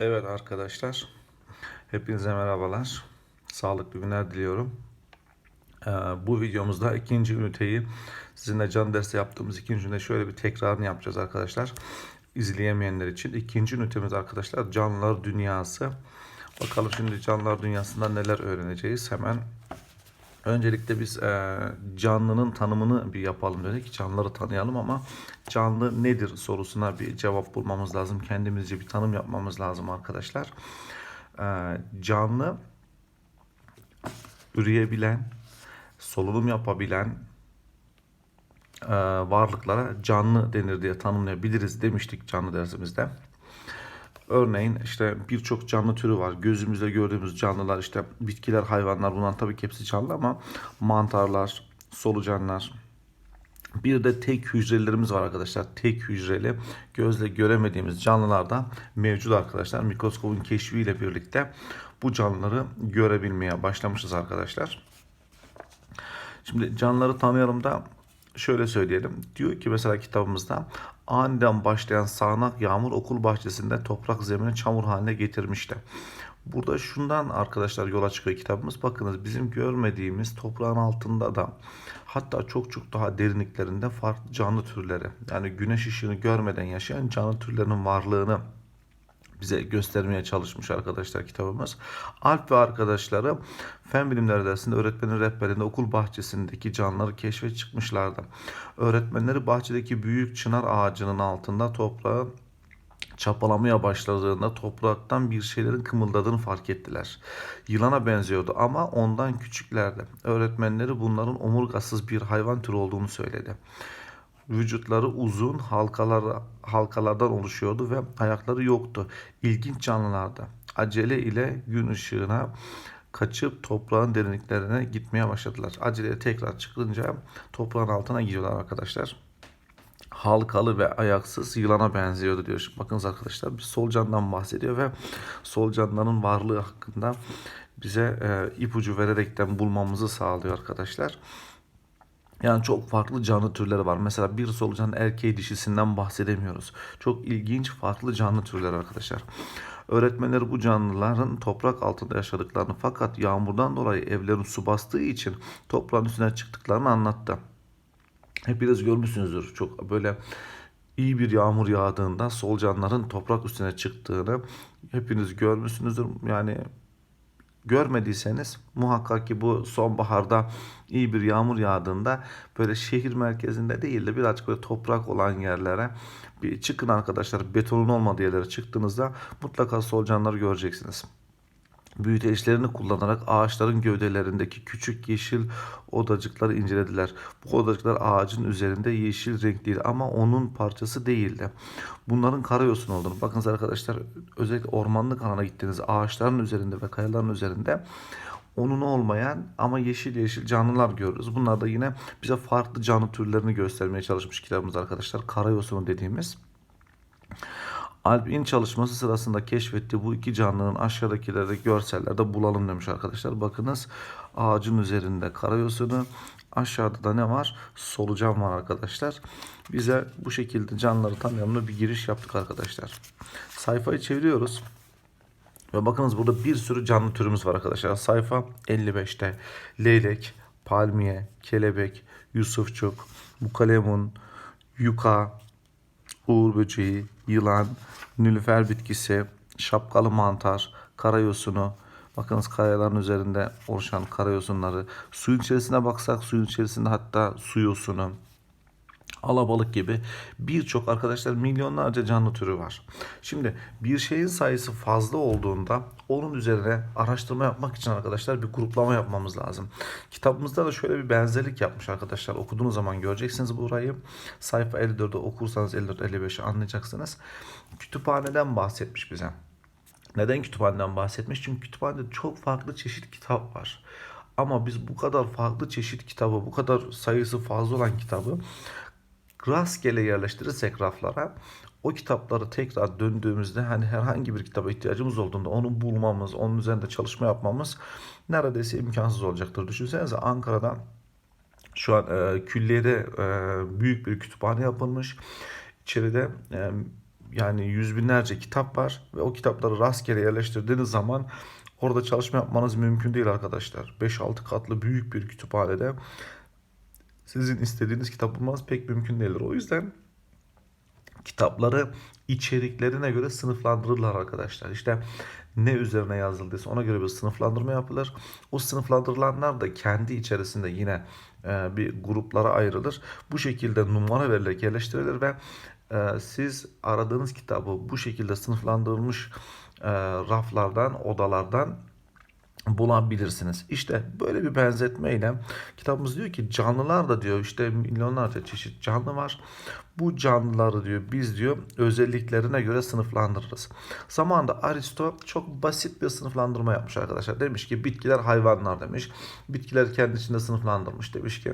Evet arkadaşlar, hepinize merhabalar. Sağlıklı günler diliyorum. Ee, bu videomuzda ikinci üniteyi sizinle can dersi yaptığımız ikinci ünite şöyle bir tekrarını yapacağız arkadaşlar. İzleyemeyenler için. ikinci ünitemiz arkadaşlar canlılar dünyası. Bakalım şimdi canlılar dünyasında neler öğreneceğiz. Hemen Öncelikle biz e, canlının tanımını bir yapalım dedik. Canlıları tanıyalım ama canlı nedir sorusuna bir cevap bulmamız lazım. Kendimizce bir tanım yapmamız lazım arkadaşlar. E, canlı üreyebilen, solunum yapabilen e, varlıklara canlı denir diye tanımlayabiliriz demiştik canlı dersimizde. Örneğin işte birçok canlı türü var. Gözümüzde gördüğümüz canlılar işte bitkiler, hayvanlar bunların tabii ki hepsi canlı ama mantarlar, solucanlar. Bir de tek hücrelerimiz var arkadaşlar. Tek hücreli gözle göremediğimiz canlılar da mevcut arkadaşlar. Mikroskopun keşfiyle birlikte bu canlıları görebilmeye başlamışız arkadaşlar. Şimdi canlıları tanıyalım da şöyle söyleyelim. Diyor ki mesela kitabımızda aniden başlayan sağanak yağmur okul bahçesinde toprak zemini çamur haline getirmişti. Burada şundan arkadaşlar yola çıkıyor kitabımız. Bakınız bizim görmediğimiz toprağın altında da hatta çok çok daha derinliklerinde farklı canlı türleri yani güneş ışığını görmeden yaşayan canlı türlerinin varlığını bize göstermeye çalışmış arkadaşlar kitabımız. Alp ve arkadaşları fen bilimleri dersinde öğretmenin rehberinde okul bahçesindeki canlıları keşfe çıkmışlardı. Öğretmenleri bahçedeki büyük çınar ağacının altında toprağı çapalamaya başladığında topraktan bir şeylerin kımıldadığını fark ettiler. Yılana benziyordu ama ondan küçüklerdi. Öğretmenleri bunların omurgasız bir hayvan türü olduğunu söyledi. Vücutları uzun halkalar, halkalardan oluşuyordu ve ayakları yoktu. İlginç canlılardı. Acele ile gün ışığına kaçıp toprağın derinliklerine gitmeye başladılar. Acele tekrar çıkınca toprağın altına gidiyorlar arkadaşlar. Halkalı ve ayaksız yılana benziyordu diyor. Bakınız arkadaşlar bir solucandan bahsediyor ve solucanların varlığı hakkında bize e, ipucu vererekten bulmamızı sağlıyor arkadaşlar. Yani çok farklı canlı türleri var. Mesela bir solucan erkeği dişisinden bahsedemiyoruz. Çok ilginç farklı canlı türleri arkadaşlar. Öğretmenler bu canlıların toprak altında yaşadıklarını fakat yağmurdan dolayı evlerin su bastığı için toprağın üstüne çıktıklarını anlattı. Hepiniz görmüşsünüzdür. Çok böyle iyi bir yağmur yağdığında solucanların toprak üstüne çıktığını hepiniz görmüşsünüzdür. Yani görmediyseniz muhakkak ki bu sonbaharda iyi bir yağmur yağdığında böyle şehir merkezinde değil de birazcık böyle toprak olan yerlere bir çıkın arkadaşlar. Betonun olmadığı yerlere çıktığınızda mutlaka solucanları göreceksiniz büyüteçlerini kullanarak ağaçların gövdelerindeki küçük yeşil odacıkları incelediler. Bu odacıklar ağacın üzerinde yeşil renkliydi ama onun parçası değildi. Bunların karayosun olduğunu. Bakınız arkadaşlar özellikle ormanlık alana gittiğiniz ağaçların üzerinde ve kayaların üzerinde onun olmayan ama yeşil yeşil canlılar görürüz. Bunlar da yine bize farklı canlı türlerini göstermeye çalışmış kitabımız arkadaşlar. Karayosunu dediğimiz. Alp'in çalışması sırasında keşfettiği bu iki canlının aşağıdakileri görsellerde bulalım demiş arkadaşlar. Bakınız ağacın üzerinde karayosunu aşağıda da ne var? Solucan var arkadaşlar. Bize bu şekilde canlıları tanıyalım bir giriş yaptık arkadaşlar. Sayfayı çeviriyoruz. Ve bakınız burada bir sürü canlı türümüz var arkadaşlar. Sayfa 55'te leylek, palmiye, kelebek, yusufçuk, bukalemun, yuka, uğur böceği, yılan, nülüfer bitkisi, şapkalı mantar, karayosunu, bakınız kayaların üzerinde oluşan karayosunları, suyun içerisine baksak suyun içerisinde hatta su yosunu, alabalık gibi birçok arkadaşlar milyonlarca canlı türü var. Şimdi bir şeyin sayısı fazla olduğunda onun üzerine araştırma yapmak için arkadaşlar bir gruplama yapmamız lazım. Kitabımızda da şöyle bir benzerlik yapmış arkadaşlar. Okuduğunuz zaman göreceksiniz burayı. Sayfa 54'de okursanız 54-55'i anlayacaksınız. Kütüphaneden bahsetmiş bize. Neden kütüphaneden bahsetmiş? Çünkü kütüphanede çok farklı çeşit kitap var. Ama biz bu kadar farklı çeşit kitabı, bu kadar sayısı fazla olan kitabı rastgele yerleştirirsek raflara o kitapları tekrar döndüğümüzde hani herhangi bir kitaba ihtiyacımız olduğunda onu bulmamız, onun üzerinde çalışma yapmamız neredeyse imkansız olacaktır. Düşünsenize Ankara'da şu an e, külliyede e, büyük bir kütüphane yapılmış. İçeride e, yani yüz binlerce kitap var ve o kitapları rastgele yerleştirdiğiniz zaman orada çalışma yapmanız mümkün değil arkadaşlar. 5-6 katlı büyük bir kütüphanede sizin istediğiniz kitap bulmanız pek mümkün değildir. O yüzden kitapları içeriklerine göre sınıflandırırlar arkadaşlar. İşte ne üzerine yazıldıysa ona göre bir sınıflandırma yapılır. O sınıflandırılanlar da kendi içerisinde yine e, bir gruplara ayrılır. Bu şekilde numara verilerek yerleştirilir ve e, siz aradığınız kitabı bu şekilde sınıflandırılmış e, raflardan, odalardan bulabilirsiniz. İşte böyle bir benzetmeyle kitabımız diyor ki canlılar da diyor işte milyonlarca çeşit canlı var. Bu canlıları diyor biz diyor özelliklerine göre sınıflandırırız. Zamanında Aristo çok basit bir sınıflandırma yapmış arkadaşlar. Demiş ki bitkiler hayvanlar demiş. Bitkiler kendi içinde sınıflandırmış. Demiş ki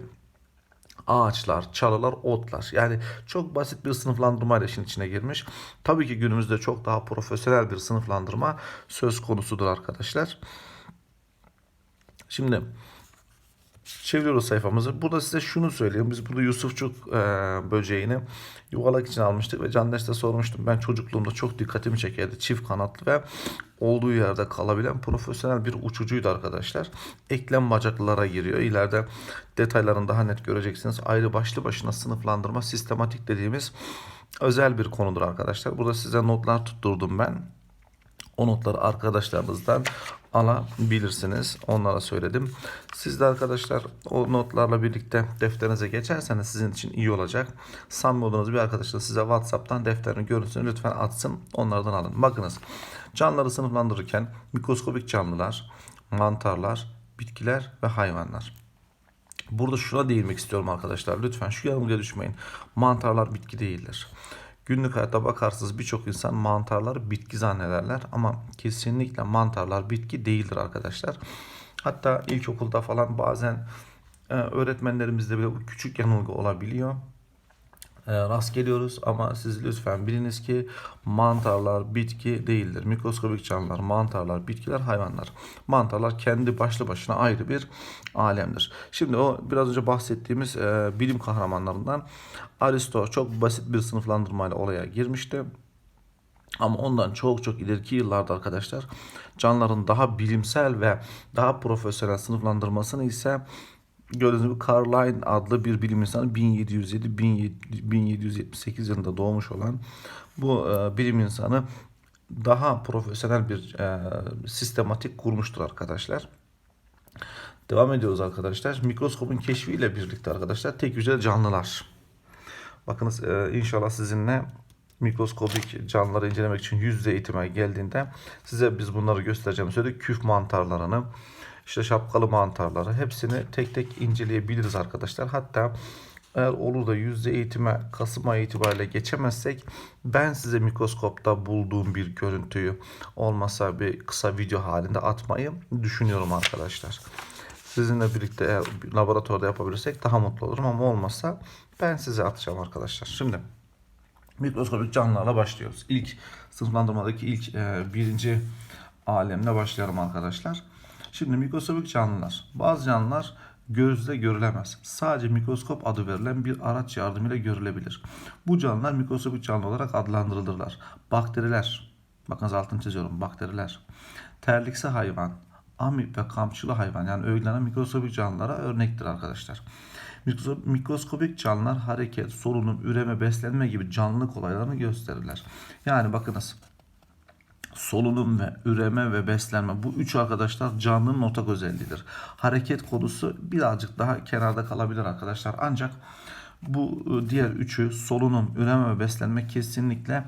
ağaçlar, çalılar, otlar. Yani çok basit bir sınıflandırma ile işin içine girmiş. Tabii ki günümüzde çok daha profesyonel bir sınıflandırma söz konusudur arkadaşlar. Şimdi çeviriyoruz sayfamızı. Burada size şunu söyleyeyim. Biz burada Yusufçuk e, böceğini yuvalak için almıştık ve Candeş'te sormuştum. Ben çocukluğumda çok dikkatimi çekerdi. Çift kanatlı ve olduğu yerde kalabilen profesyonel bir uçucuydu arkadaşlar. Eklem bacaklara giriyor. İleride detaylarını daha net göreceksiniz. Ayrı başlı başına sınıflandırma sistematik dediğimiz özel bir konudur arkadaşlar. Burada size notlar tutturdum ben. O notları arkadaşlarınızdan alabilirsiniz. Onlara söyledim. Siz de arkadaşlar o notlarla birlikte defterinize geçerseniz sizin için iyi olacak. Samimi olduğunuz bir arkadaşla size WhatsApp'tan defterin görüntüsünü lütfen atsın. Onlardan alın. Bakınız canlıları sınıflandırırken mikroskobik canlılar, mantarlar, bitkiler ve hayvanlar. Burada şuna değinmek istiyorum arkadaşlar. Lütfen şu yanılgıya düşmeyin. Mantarlar bitki değildir. Günlük hayatta bakarsınız birçok insan mantarları bitki zannederler ama kesinlikle mantarlar bitki değildir arkadaşlar. Hatta ilkokulda falan bazen e, öğretmenlerimizde bile küçük yanılgı olabiliyor rast geliyoruz ama siz lütfen biliniz ki mantarlar bitki değildir. Mikroskobik canlılar, mantarlar, bitkiler, hayvanlar. Mantarlar kendi başlı başına ayrı bir alemdir. Şimdi o biraz önce bahsettiğimiz e, bilim kahramanlarından Aristo çok basit bir sınıflandırmayla olaya girmişti. Ama ondan çok çok ileriki yıllarda arkadaşlar canlıların daha bilimsel ve daha profesyonel sınıflandırmasını ise gördüğünüz gibi Carline adlı bir bilim insanı 1707-1778 yılında doğmuş olan bu e, bilim insanı daha profesyonel bir e, sistematik kurmuştur arkadaşlar. Devam ediyoruz arkadaşlar. Mikroskopun keşfiyle birlikte arkadaşlar tek hücreli canlılar. Bakınız e, inşallah sizinle mikroskopik canlıları incelemek için yüz yüze eğitime geldiğinde size biz bunları göstereceğim. Söyledik küf mantarlarını, işte şapkalı mantarları hepsini tek tek inceleyebiliriz arkadaşlar. Hatta eğer olur da yüzde eğitime Kasım ayı itibariyle geçemezsek ben size mikroskopta bulduğum bir görüntüyü olmasa bir kısa video halinde atmayı düşünüyorum arkadaşlar. Sizinle birlikte eğer laboratuvarda yapabilirsek daha mutlu olurum ama olmazsa ben size atacağım arkadaşlar. Şimdi mikroskopik canlılarla başlıyoruz. İlk sınıflandırmadaki ilk e, birinci alemle başlayalım arkadaşlar. Şimdi mikroskopik canlılar. Bazı canlılar gözle görülemez. Sadece mikroskop adı verilen bir araç yardımıyla görülebilir. Bu canlılar mikroskopik canlı olarak adlandırılırlar. Bakteriler, bakınız altını çiziyorum, bakteriler, terliksi hayvan, amip ve kamçılı hayvan yani öğlenen mikroskopik canlılara örnektir arkadaşlar. Mikroskopik canlılar hareket, solunum, üreme, beslenme gibi canlılık olaylarını gösterirler. Yani bakınız solunum ve üreme ve beslenme bu üç arkadaşlar canlının ortak özelliğidir. Hareket konusu birazcık daha kenarda kalabilir arkadaşlar. Ancak bu e, diğer üçü solunum, üreme ve beslenme kesinlikle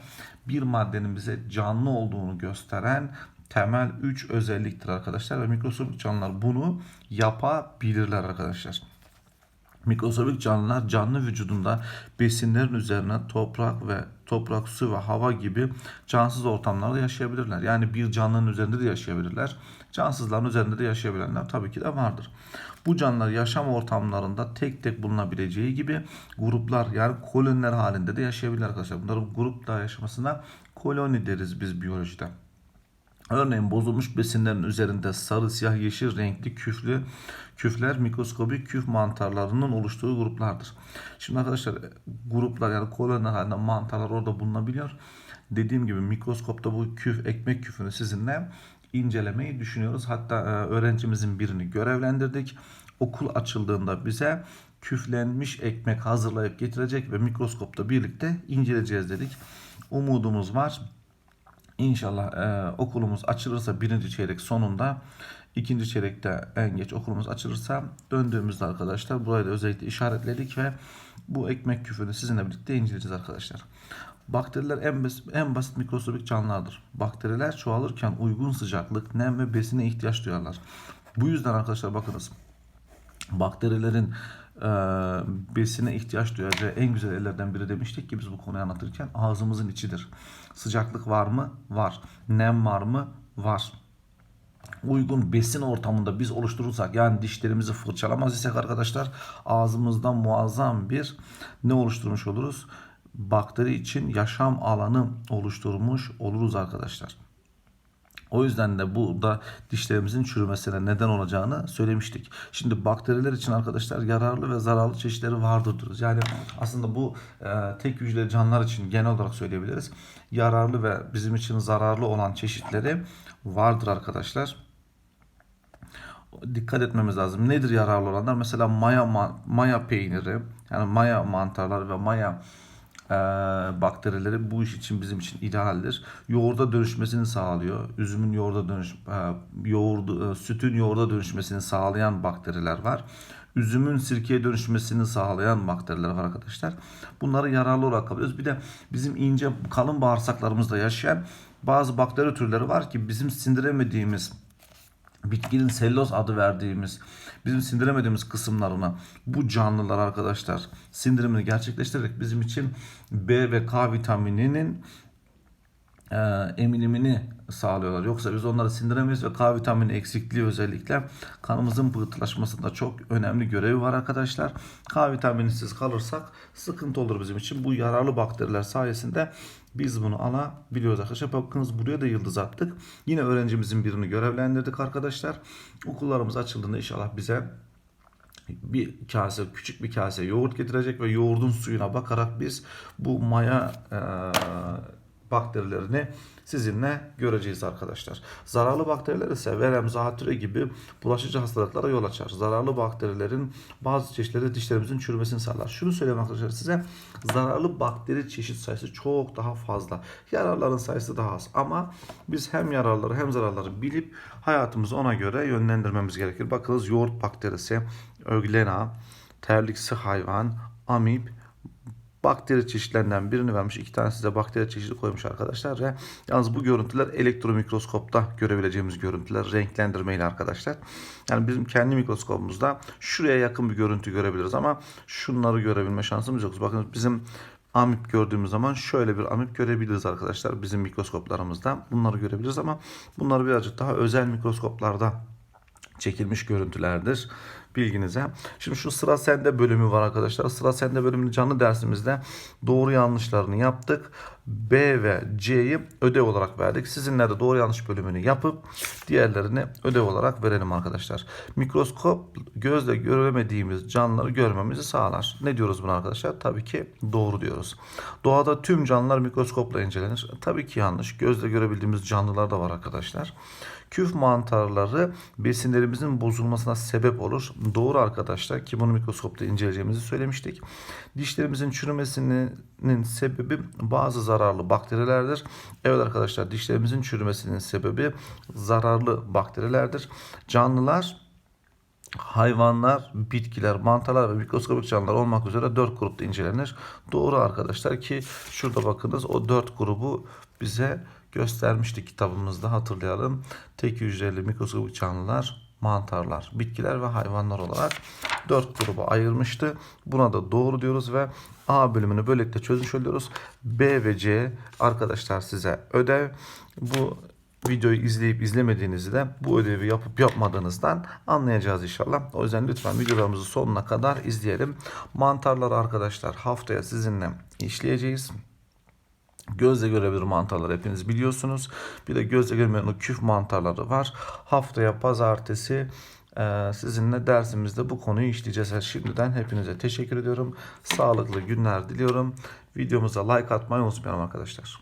bir maddenin bize canlı olduğunu gösteren temel üç özelliktir arkadaşlar ve mikroskopik canlılar bunu yapabilirler arkadaşlar. Mikroskobik canlılar canlı vücudunda besinlerin üzerine toprak ve toprak, su ve hava gibi cansız ortamlarda yaşayabilirler. Yani bir canlının üzerinde de yaşayabilirler. Cansızların üzerinde de yaşayabilenler tabii ki de vardır. Bu canlılar yaşam ortamlarında tek tek bulunabileceği gibi gruplar yani koloniler halinde de yaşayabilirler arkadaşlar. Bunların grupla yaşamasına koloni deriz biz biyolojide. Örneğin bozulmuş besinlerin üzerinde sarı, siyah, yeşil renkli küflü küfler mikroskobik küf mantarlarının oluştuğu gruplardır. Şimdi arkadaşlar gruplar yani koloni halinde mantarlar orada bulunabiliyor. dediğim gibi mikroskopta bu küf, ekmek küfünü sizinle incelemeyi düşünüyoruz. Hatta e, öğrencimizin birini görevlendirdik. Okul açıldığında bize küflenmiş ekmek hazırlayıp getirecek ve mikroskopta birlikte inceleyeceğiz dedik. Umudumuz var. İnşallah e, okulumuz açılırsa birinci çeyrek sonunda ikinci çeyrekte en geç okulumuz açılırsa döndüğümüzde arkadaşlar burayı da özellikle işaretledik ve bu ekmek küfünü sizinle birlikte inceleyeceğiz arkadaşlar. Bakteriler en, bas- en basit mikroskobik canlılardır. Bakteriler çoğalırken uygun sıcaklık, nem ve besine ihtiyaç duyarlar. Bu yüzden arkadaşlar bakınız bakterilerin e, besine ihtiyaç duyacağı en güzel ellerden biri demiştik ki biz bu konuyu anlatırken ağzımızın içidir. Sıcaklık var mı? Var. Nem var mı? Var. Uygun besin ortamında biz oluşturursak yani dişlerimizi fırçalamaz isek arkadaşlar ağzımızdan muazzam bir ne oluşturmuş oluruz? Bakteri için yaşam alanı oluşturmuş oluruz arkadaşlar. O yüzden de bu da dişlerimizin çürümesine neden olacağını söylemiştik. Şimdi bakteriler için arkadaşlar yararlı ve zararlı çeşitleri vardır diyoruz. Yani aslında bu e, tek hücreli canlılar için genel olarak söyleyebiliriz. Yararlı ve bizim için zararlı olan çeşitleri vardır arkadaşlar. Dikkat etmemiz lazım. Nedir yararlı olanlar? Mesela maya ma- maya peyniri, yani maya mantarları ve maya e, bakterileri bu iş için bizim için idealdir. Yoğurda dönüşmesini sağlıyor. Üzümün yoğurda dönüş e, yoğurdu e, sütün yoğurda dönüşmesini sağlayan bakteriler var. Üzümün sirkeye dönüşmesini sağlayan bakteriler var arkadaşlar. Bunları yararlı olarak kabul ediyoruz. Bir de bizim ince kalın bağırsaklarımızda yaşayan bazı bakteri türleri var ki bizim sindiremediğimiz bitkinin selüloz adı verdiğimiz bizim sindiremediğimiz kısımlarına bu canlılar arkadaşlar sindirimini gerçekleştirerek bizim için B ve K vitamininin emilimini sağlıyorlar. Yoksa biz onları sindiremeyiz ve K vitamini eksikliği özellikle kanımızın pıhtılaşmasında çok önemli görevi var arkadaşlar. K vitaminisiz kalırsak sıkıntı olur bizim için. Bu yararlı bakteriler sayesinde biz bunu alabiliyoruz arkadaşlar. Bakınız buraya da yıldız attık. Yine öğrencimizin birini görevlendirdik arkadaşlar. Okullarımız açıldığında inşallah bize bir kase küçük bir kase yoğurt getirecek ve yoğurdun suyuna bakarak biz bu maya e, bakterilerini sizinle göreceğiz arkadaşlar. Zararlı bakteriler ise verem, zatüre gibi bulaşıcı hastalıklara yol açar. Zararlı bakterilerin bazı çeşitleri dişlerimizin çürümesini sağlar. Şunu söyleyeyim arkadaşlar size zararlı bakteri çeşit sayısı çok daha fazla. Yararların sayısı daha az ama biz hem yararları hem zararları bilip hayatımızı ona göre yönlendirmemiz gerekir. Bakınız yoğurt bakterisi, öglena, terliksi hayvan, amip, bakteri çeşitlerinden birini vermiş. İki tane size bakteri çeşidi koymuş arkadaşlar. Ve yalnız bu görüntüler elektron mikroskopta görebileceğimiz görüntüler. Renklendirmeyle arkadaşlar. Yani bizim kendi mikroskopumuzda şuraya yakın bir görüntü görebiliriz ama şunları görebilme şansımız yok. Bakın bizim amip gördüğümüz zaman şöyle bir amip görebiliriz arkadaşlar bizim mikroskoplarımızda. Bunları görebiliriz ama bunları birazcık daha özel mikroskoplarda çekilmiş görüntülerdir bilginize. Şimdi şu sıra sende bölümü var arkadaşlar. Sıra sende bölümünü canlı dersimizde doğru yanlışlarını yaptık. B ve C'yi ödev olarak verdik. Sizinle de doğru yanlış bölümünü yapıp diğerlerini ödev olarak verelim arkadaşlar. Mikroskop gözle göremediğimiz canlıları görmemizi sağlar. Ne diyoruz buna arkadaşlar? Tabii ki doğru diyoruz. Doğada tüm canlılar mikroskopla incelenir. Tabii ki yanlış. Gözle görebildiğimiz canlılar da var arkadaşlar. Küf mantarları besinlerimizin bozulmasına sebep olur. Doğru arkadaşlar ki bunu mikroskopta inceleyeceğimizi söylemiştik. Dişlerimizin çürümesinin sebebi bazı zararlı bakterilerdir. Evet arkadaşlar dişlerimizin çürümesinin sebebi zararlı bakterilerdir. Canlılar hayvanlar, bitkiler, mantarlar ve mikroskopik canlılar olmak üzere 4 grupta incelenir. Doğru arkadaşlar ki şurada bakınız o 4 grubu bize göstermiştik kitabımızda hatırlayalım. Tek hücreli mikroskopik canlılar, mantarlar, bitkiler ve hayvanlar olarak 4 gruba ayırmıştı. Buna da doğru diyoruz ve A bölümünü böylelikle çözmüş oluyoruz. B ve C arkadaşlar size ödev. Bu videoyu izleyip izlemediğinizi de bu ödevi yapıp yapmadığınızdan anlayacağız inşallah. O yüzden lütfen videolarımızı sonuna kadar izleyelim. Mantarları arkadaşlar haftaya sizinle işleyeceğiz. Gözle görebilir mantarlar hepiniz biliyorsunuz. Bir de gözle görmeyen küf mantarları var. Haftaya pazartesi e, sizinle dersimizde bu konuyu işleyeceğiz. Şimdiden hepinize teşekkür ediyorum. Sağlıklı günler diliyorum. Videomuza like atmayı unutmayalım arkadaşlar.